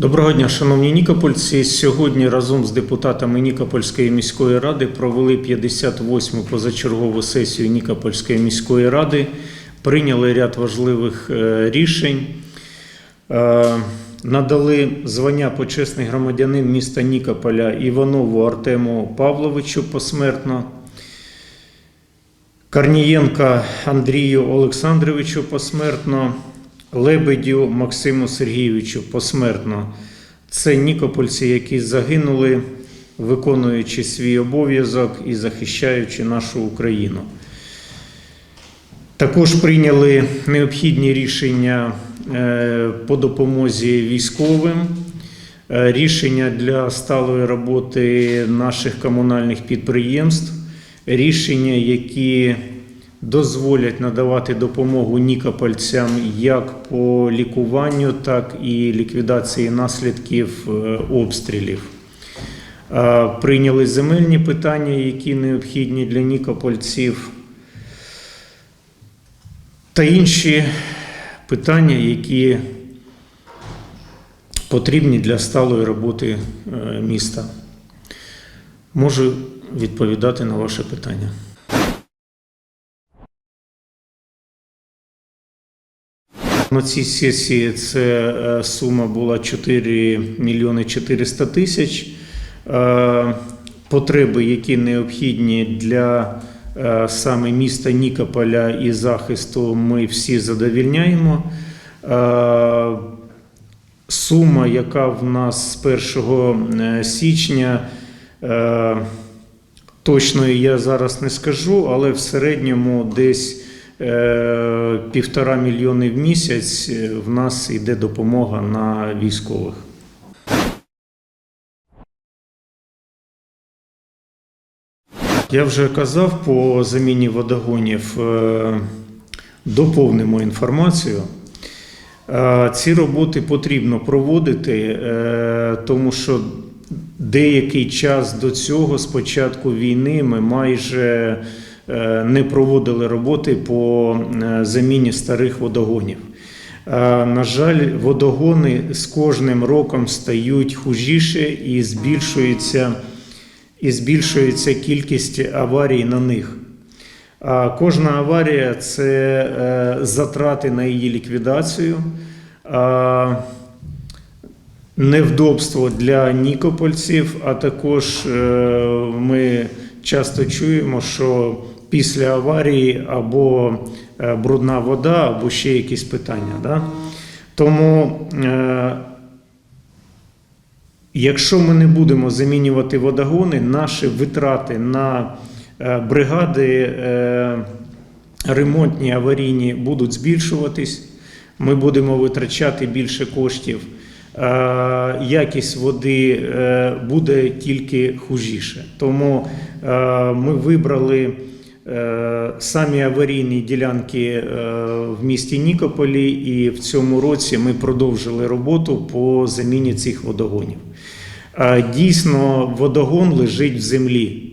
Доброго дня, шановні нікопольці. Сьогодні разом з депутатами Нікопольської міської ради провели 58-му позачергову сесію Нікопольської міської ради, прийняли ряд важливих е, рішень, Е, надали звання почесний громадянин міста Нікополя Іванову Артему Павловичу посмертно. Корнієнка Андрію Олександровичу посмертно, Лебедю Максиму Сергійовичу посмертно. Це нікопольці, які загинули, виконуючи свій обов'язок і захищаючи нашу Україну. Також прийняли необхідні рішення е, по допомозі військовим, е, рішення для сталої роботи наших комунальних підприємств, рішення, які дозволять надавати допомогу нікопольцям як по лікуванню, так і ліквідації наслідків е, обстрілів. Е, Прийняли земельні питання, які необхідні для нікопольців та інші питання, які потрібні для сталої роботи е, міста. Можу відповідати на ваше питання. На цій сесії це е, сума була 4 мільйони 400 тисяч. Е, Потреби, які необхідні для е, саме міста Нікополя і захисту, ми всі задовільняємо. Сума, яка в нас з 1 січня, точної я зараз не скажу, але в середньому десь півтора мільйони в місяць е, в нас йде допомога на військових. Я вже казав по заміні водогонів. е, Доповнимо інформацію. Е, Ці роботи потрібно проводити, е, тому що деякий час до цього, з початку війни, ми майже е, не проводили роботи по е, заміні старих водогонів. Е, На жаль, водогони з кожним роком стають хужіше і збільшується, і збільшується кількість аварій на них. А Кожна аварія це е, затрати на її ліквідацію, невдобство для нікопольців, а також е, ми часто чуємо, що після аварії або е, брудна вода, або ще якісь питання. Да? Тому е, Якщо ми не будемо замінювати водогони, наші витрати на е, бригади е, ремонтні аварійні будуть збільшуватись. Ми будемо витрачати більше коштів. Е, Якість води буде тільки хужіше. Тому ми вибрали самі аварійні ділянки е, в місті Нікополі, і в цьому році ми продовжили роботу по заміні цих водогонів. Е, Дійсно, водогон лежить в землі.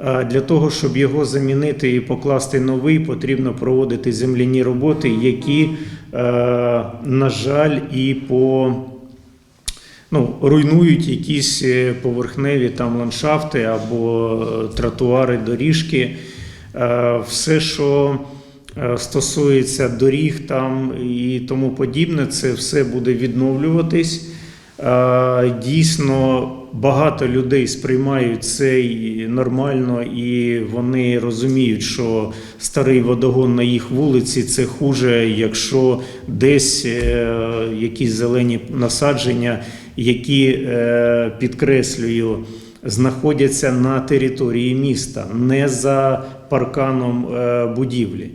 Е, Для того, щоб його замінити і покласти новий, потрібно проводити земляні роботи, які, е, на жаль, і по ну, руйнують якісь е, поверхневі там ландшафти або е, тротуари, доріжки. Е, Все, що е, стосується доріг там і тому подібне, це все буде відновлюватись. Е, Дійсно, багато людей сприймають це нормально, і вони розуміють, що старий водогон на їх вулиці це хуже, якщо десь якісь зелені насадження, які підкреслюю, знаходяться на території міста, не за парканом е, будівлі.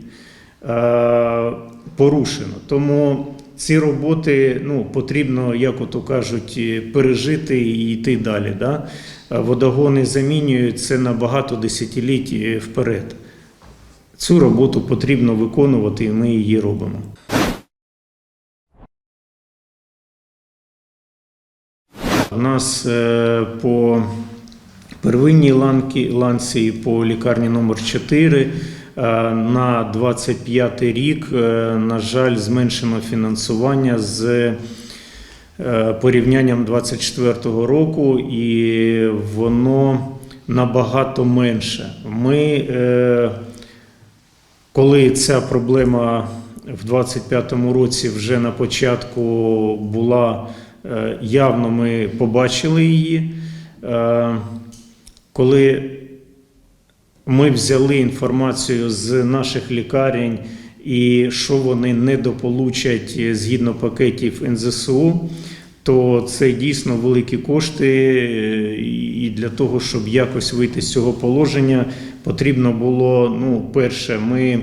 Е, порушено. Тому ці роботи ну, потрібно, як ото кажуть, пережити і йти далі. Да? Е, Водогони замінюють це на багато десятиліть вперед. Цю роботу потрібно виконувати, і ми її робимо. У нас по первинній ланки, ланці по лікарні номер 4 е, на 25 рік, е, на жаль, зменшено фінансування з е, порівнянням 24 року, і воно набагато менше. Ми, коли ця проблема в 25-му році вже на початку була явно, ми побачили її. Е, Коли ми взяли інформацію з наших лікарень і що вони недополучать згідно пакетів НЗСУ, то це дійсно великі кошти, е, і для того, щоб якось вийти з цього положення, потрібно було, ну, перше, ми.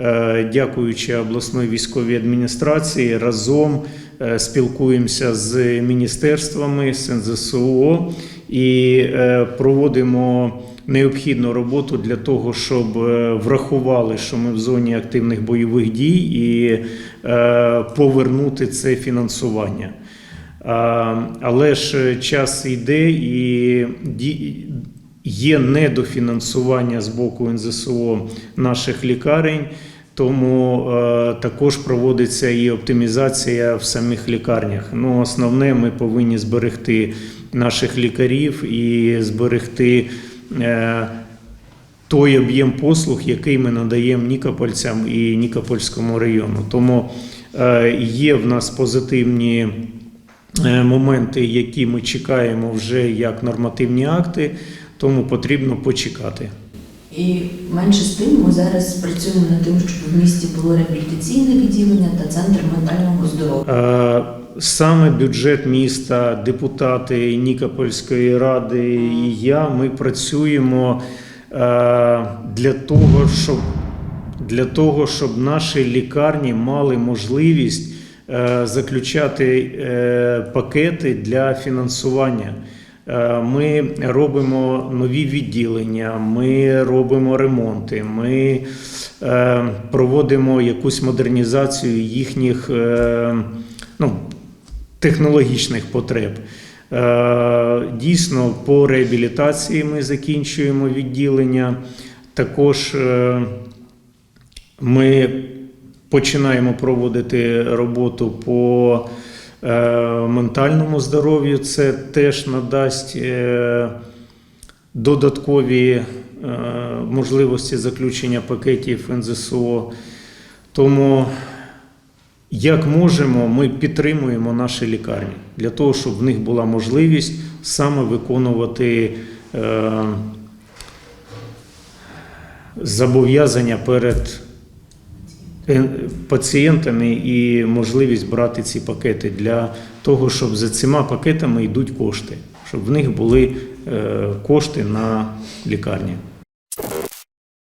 Е, Дякуючи обласної військовій адміністрації, разом е, спілкуємося з міністерствами, з НЗСО і е, проводимо необхідну роботу для того, щоб е, врахували, що ми в зоні активних бойових дій, і е, повернути це фінансування. Але ж час йде і є недофінансування з боку НЗСО наших лікарень, тому також проводиться і оптимізація в самих лікарнях. Ну, основне, ми повинні зберегти наших лікарів і зберегти. Е, той об'єм послуг, який ми надаємо Нікопольцям і Нікопольському району. Тому е, є в нас позитивні е, моменти, які ми чекаємо вже як нормативні акти, тому потрібно почекати. І менше з тим ми зараз працюємо над тим, щоб в місті було реабілітаційне відділення та центр ментального здоров'я. Саме бюджет міста, депутати Нікопольської ради і я, ми працюємо е, для того, щоб, для того, щоб наші лікарні мали можливість е, заключати е, пакети для фінансування. Ми робимо нові відділення, ми робимо ремонти, ми проводимо якусь модернізацію їхніх технологічних потреб. Е, Дійсно, по реабілітації ми закінчуємо відділення. Також е, ми починаємо проводити роботу по е, ментальному здоров'ю. Це теж надасть додаткові можливості заключення пакетів НЗСО. Тому, як можемо, ми підтримуємо наші лікарні для того, щоб в них була можливість саме виконувати е, зобов'язання перед е, пацієнтами і можливість брати ці пакети для того, щоб за цими пакетами йдуть кошти, щоб в них були е, кошти на лікарні.